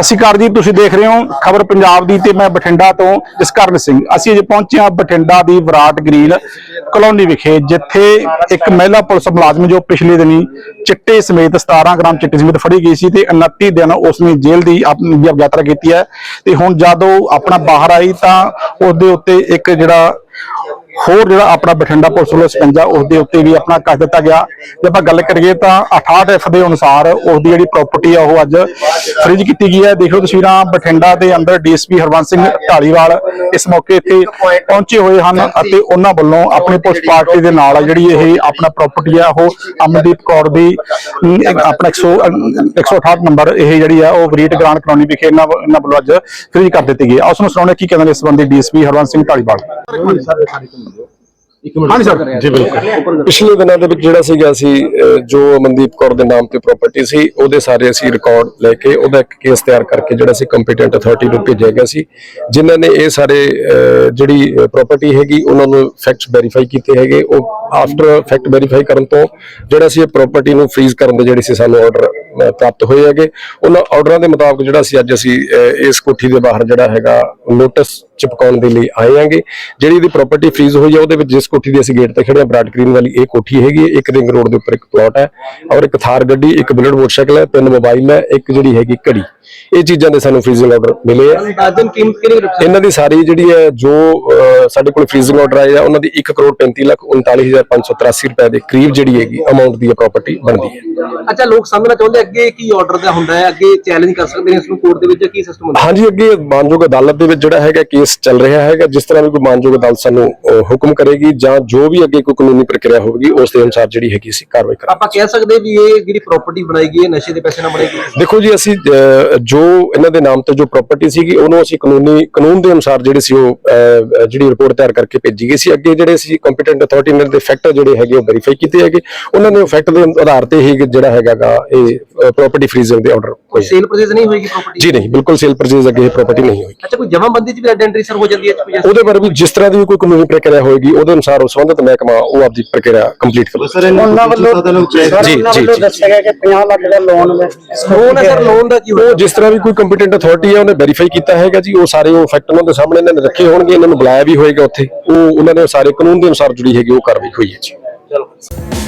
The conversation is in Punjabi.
ਅਸੀਂ ਕਾਰ ਜੀ ਤੁਸੀਂ ਦੇਖ ਰਹੇ ਹੋ ਖਬਰ ਪੰਜਾਬ ਦੀ ਤੇ ਮੈਂ ਬਠਿੰਡਾ ਤੋਂ ਜਸਕਰਨ ਸਿੰਘ। ਅਸੀਂ ਅਜੇ ਪਹੁੰਚੇ ਹਾਂ ਬਠਿੰਡਾ ਦੀ ਵਿਰਾਟ ਗਰੀਲ ਕਲੋਨੀ ਵਿਖੇ, ਜਿੱਥੇ ਇੱਕ ਮਹਿਲਾ ਪੁਲਿਸ ਮੁਲਾਜ਼ਮ ਜੋ ਪਿਛਲੇ ਦਿਨੀ ਚਿੱਟੇ ਸਮੇਤ 17 ਗ੍ਰਾਮ ਚਿੱਟੇ ਸਮੇਤ ਫੜੀ ਗਈ ਸੀ ਤੇ 29 ਦਿਨ ਉਸਨੇ ਜੇਲ੍ਹ ਦੀ ਆਪਣੀ ਯਾਤਰਾ ਕੀਤੀ ਹੈ। ਤੇ ਹੁਣ ਜਦੋਂ ਆਪਣਾ ਬਾਹਰ ਆਈ ਤਾਂ ਉਹਦੇ ਉੱਤੇ ਇੱਕ ਜਿਹੜਾ ਹੋਰ ਜਿਹੜਾ ਆਪਣਾ ਬਠਿੰਡਾ ਪੁਲਿਸ ਵੱਲੋਂ ਸਪੰਜਾ ਉਸ ਦੇ ਉੱਤੇ ਵੀ ਆਪਣਾ ਕੱਸ ਦਿੱਤਾ ਗਿਆ। ਜੇ ਆਪਾਂ ਗੱਲ ਕਰੀਏ ਤਾਂ 68 ਐਫ ਦੇ ਅਨੁਸਾਰ ਉਸ ਦੀ ਜਿਹੜੀ ਪ੍ਰਾਪਰਟੀ ਆ ਉਹ ਅੱਜ ਫ੍ਰੀਜ ਕੀਤੀ ਗਈ ਹੈ। ਦੇਖ ਤਸਵੀਰਾਂ ਬਠਿੰਡਾ ਦੇ ਅੰਦਰ ਡੀਐਸਪੀ ਹਰਵੰਸ ਸਿੰਘ ਢਾਲੀਵਾਲ ਇਸ ਮੌਕੇ ਇੱਥੇ ਪਹੁੰਚੇ ਹੋਏ ਹਨ ਅਤੇ ਉਹਨਾਂ ਵੱਲੋਂ ਆਪਣੀ ਪੁਲਿਸ ਪਾਰਟੀ ਦੇ ਨਾਲ ਜਿਹੜੀ ਇਹ ਆਪਣਾ ਪ੍ਰਾਪਰਟੀ ਆ ਉਹ ਅਮਨਦੀਪ ਕੌਰ ਦੀ ਅਮ, ਇੱਕ ਆਪਣਾ 100 ਅਮ, 168 ਨੰਬਰ ਇਹ ਜਿਹੜੀ ਆ ਉਹ ਵਰੀਟ ਗ੍ਰਾਂਡ ਕਲੋਨੀ ਵਿਖੇ ਇਹਨਾਂ ਵੱਲੋਂ ਅੱਜ ਫ੍ਰੀਜ ਕਰ ਦਿੱਤੀ ਗਈ। ਹੈ ਉਸ ਨੂੰ ਸੁਣਾਉਣੇ ਕੀ ਕਹਿੰਦੇ ਇਸ ਸੰਬੰਧੀ ਡੀਐਸਪੀ ਹਰਵੰਸ ਸਿੰਘ ਢਾਲੀਵਾਲ। ਹਾਂਜੀ ਸਰ। ਜੀ ਬਿਲਕੁਲ। ਪਿਛਲੇ ਦਿਨਾਂ ਦੇ ਵਿੱਚ ਜਿਹੜਾ ਸੀਗਾ ਸੀ ਜੋ ਮਨਦੀਪ ਕੌਰ ਦੇ ਨਾਮ ਤੇ ਪ੍ਰਾਪਰਟੀ ਸੀ ਉਹਦੇ ਸਾਰੇ ਅਸੀਂ ਰਿਕਾਰਡ ਲੈ ਕੇ ਉਹਦਾ ਇੱਕ ਕੇਸ ਤਿਆਰ ਕਰਕੇ ਜਿਹੜਾ ਸੀ ਕੰਪੀਟੈਂਟ ਅਥਾਰਟੀ ਨੂੰ ਭੇਜਿਆ ਗਿਆ ਸੀ ਜਿਨ੍ਹਾਂ ਨੇ ਇਹ ਸਾਰੇ ਜਿਹੜੀ ਪ੍ਰਾਪਰਟੀ ਹੈਗੀ ਉਹਨਾਂ ਨੂੰ ਫੈਕਟਸ ਵੈਰੀਫਾਈ ਕੀਤੇ ਹੈਗੇ। ਉਹ ਆਫਟਰ ਫੈਕਟ ਵੈਰੀਫਾਈ ਕਰਨ ਤੋਂ ਜਿਹੜਾ ਸੀ ਇਹ ਪ੍ਰਾਪਰਟੀ ਨੂੰ ਫ੍ਰੀਜ਼ ਕਰਨ ਦੇ ਜਿਹੜੀ ਸੀ ਸਾਨੂੰ ਆਰਡਰ ਪ੍ਰਾਪਤ ਹੋਏ ਹੈਗੇ। ਉਹਨਾਂ ਆਰਡਰਾਂ ਦੇ ਮੁਤਾਬਕ ਜਿਹੜਾ ਸੀ ਅੱਜ ਅਸੀਂ ਇਸ ਕੋਠੀ ਦੇ ਬਾਹਰ ਜਿਹੜਾ ਹੈਗਾ ਨੋਟਿਸ ਚਿਪਕਾਉਣ ਦੇ ਲਈ ਆਏ ਆਂਗੇ ਜਿਹੜੀ ਇਹਦੀ ਪ੍ਰਾਪਰਟੀ ਫ੍ਰੀਜ਼ ਹੋਈ ਹੈ ਉਹਦੇ ਵਿੱਚ ਜਿਸ ਕੋਠੀ ਦੇ ਅਸੀਂ ਗੇਟ ਤੇ ਖੜੇ ਹਾਂ ਬਰਾਡ ਗ੍ਰੀਨ ਵਾਲੀ ਇਹ ਕੋਠੀ ਹੈਗੀ ਹੈ। ਇੱਕ ਰਿੰਗ ਰੋਡ ਦੇ ਉੱਪਰ ਇੱਕ ਪਲਾਟ ਹੈ ਔਰ ਇੱਕ ਥਾਰ ਗੱਡੀ ਇੱਕ ਬੁਲਟ ਮੋਟਰਸਾਈਕਲ ਹੈ ਤਿੰਨ ਮੋਬਾਈਲ ਹੈ ਇੱਕ ਜਿਹੜੀ ਹੈਗੀ ਘੜੀ। ਇਹ ਚੀਜ਼ਾਂ ਦੇ ਸਾਨੂੰ ਫ੍ਰੀਜ਼ਿੰਗ ਆਰਡਰ ਮਿਲੇ ਆ। ਇਹਨਾਂ ਦੀ ਸਾਰੀ ਜਿਹੜੀ ਹੈ ਜੋ ਸਾਡੇ ਕੋਲ ਫ੍ਰੀਜ਼ਿੰਗ ਆਰਡਰ ਆਇਆ ਉਹਨਾਂ ਦੀ 1 ਕਰੋੜ 35 ਲੱਖ 39583 ਰੁਪਏ ਦੇ ਕਰੀਬ ਜਿਹੜੀ ਹੈਗੀ ਅਮਾਉਂਟ ਦੀ ਪ੍ਰਾਪਰਟੀ ਬਣਦੀ ਹੈ। ਅੱਛਾ ਲੋਕ ਸਮਝਣਾ ਚਾਹੁੰਦੇ ਅੱਗੇ ਕੀ ਆਰਡਰ ਦਾ ਹੁੰਦਾ ਹੈ? ਅੱਗੇ ਚੈਲੰਜ ਕਰ ਸਕਦੇ ਨੇ ਇਸ ਨੂੰ ਕੋਰਟ ਦੇ ਵਿੱਚ ਕੀ ਸਿਸਟਮ ਹੁੰਦਾ ਹਾਂਜੀ ਅੱਗੇ ਮਾਨਯੋਗ ਅਦਾਲਤ ਦੇ ਵਿੱਚ ਜਿਹੜਾ ਹੈਗਾ ਕੇਸ ਚੱਲ ਰਿਹਾ ਹੈਗਾ ਜਿਸ ਤਰ੍ਹਾਂ ਵੀ ਕੋਈ ਮਾਨਯੋਗ ਅਦਾਲਤ ਸਾਨੂੰ ਹੁਕਮ ਕਰੇਗੀ ਜਾਂ ਜੋ ਵੀ ਅੱਗੇ ਕੋਈ ਕਾਨੂੰਨੀ ਪ੍ਰਕਿਰਿਆ ਹੋਵੇਗੀ ਉਸ ਦੇ ਅਨੁਸਾਰ ਜਿਹੜੀ ਹੈਗੀ ਸੀ ਕਾਰਵਾਈ ਕਰਾਂਗੇ। ਆਪਾਂ ਕਹਿ ਸਕਦੇ ਵੀ ਇਹ ਜਿਹੜੀ ਪ੍ਰਾਪਰਟੀ ਬਣਾਈ ਗਈ ਹੈ ਨਸ਼ੇ ਦੇ ਪੈਸੇ ਨਾਲ ਬਣਾਈ ਗਈ ਹੈ। ਦੇਖੋ ਜੀ ਅਸੀਂ ਜੋ ਇਹਨਾਂ ਦੇ ਨਾਮ ਤੇ ਜੋ ਪ੍ਰਾਪਰਟੀ ਸੀਗੀ ਉਹਨੂੰ ਅਸੀਂ ਕਾਨੂੰਨੀ ਕਾਨੂੰਨ ਦੇ ਅਨੁਸਾਰ ਜਿਹੜੀ ਸੀ ਉਹ ਜਿਹੜੀ ਰਿਪੋਰਟ ਤਿਆਰ ਕਰਕੇ ਭੇਜੀ ਗਈ ਸੀ। ਅੱਗੇ ਜਿਹੜੇ ਸੀ ਕੰਪੀਟੈਂਟ ਅਥਾਰਟੀ ਨੇ ਦੇ ਫੈਕਟ ਜਿਹੜੇ ਹੈਗੇ ਉਹ ਵੈਰੀਫਾਈ ਕੀਤੇ ਹੈਗੇ। ਉਹਨਾਂ ਨੇ ਫੈਕਟ ਦੇ ਆਧਾਰ ਤੇ ਹੀ ਜਿਹੜਾ ਹੈਗਾਗਾ ਇਹ ਪ੍ਰਾਪਰਟੀ ਫ੍ਰੀਜ਼ਿੰਗ ਦੇ ਆਰਡਰ ਕੋਈ ਸੇਲ ਪਰਚੇਜ਼ ਨਹੀਂ ਹੋਏਗੀ ਪ੍ਰਾਪਰਟੀ ਜੀ ਨਹੀਂ ਬਿਲਕੁਲ ਸੇਲ ਪਰਚੇਜ਼ ਅੱਗੇ ਇਹ ਪ੍ਰਾਪਰਟੀ ਨਹੀਂ ਹੋਏਗੀ। ਅੱਛਾ ਕੋਈ ਜਮਾਬੰਦੀ ਚ ਵੀ ਆਇਡੈਂਟੀ ਸਰ ਹੋ ਜਾਂਦੀ ਹੈ ਕੋਈ? ਉਹਦੇ ਬਾਰੇ ਵੀ ਜਿਸ ਤਰ੍ਹਾਂ ਦੀ ਵੀ ਕੋਈ ਕਾਨੂੰਨੀ ਪ੍ਰਕਿਰਿਆ ਹੋਏਗੀ ਉਹਦੇ ਅਨੁਸਾਰ ਉਹ ਸੰਬੰਧਿਤ ਮਹਿਕਮਾ ਉਹ ਆਪਦੀ ਪ੍ਰਕਿਰਿਆ ਕੰਪਲੀਟ ਕਰੇਗਾ। ਉਹਨਾਂ ਵੱਲੋਂ ਜੀ, ਸਰ, ਜੀ, ਉਹਨਾਂ ਵੱਲੋਂ। ਦੱਸਿਆ ਗਿਆ ਕਿ 50 ਲੱਖ ਦਾ ਲੋਨ ਲੋਨ ਹੈ ਸਰ ਲੋਨ ਦਾ ਕੀ ਉਹ ਹੋਇਆ ਜਿਸ ਤਰ੍ਹਾਂ ਵੀ ਕੋਈ ਕੰਪੀਟੈਂਟ ਅਥਾਰਟੀ ਹੈ ਉਹਨੇ ਵੈਰੀਫਾਈ ਕੀਤਾ ਹੈਗਾ ਜੀ ਉਹ ਸਾਰੇ ਉਹ ਫੈਕਟ ਉਹਨਾਂ ਦੇ ਸਾਹਮਣੇ ਇਹਨਾਂ ਨੇ ਰੱਖੇ ਹੋਣਗੇ ਇਹਨਾਂ ਨੂੰ ਬੁਲਾਇਆ ਵੀ ਹੋਏਗਾ ਉੱਥੇ। ਉਹ ਉਹਨਾਂ ਨੇ ਸਾਰੇ ਕਾਨੂੰਨ ਦੇ ਅਨੁਸਾਰ ਜੁੜੀ ਹੈਗੀ ਉਹ ਕਾਰਵਾਈ ਹੋਈ ਹੈ ਜੀ। ਚਲੋ।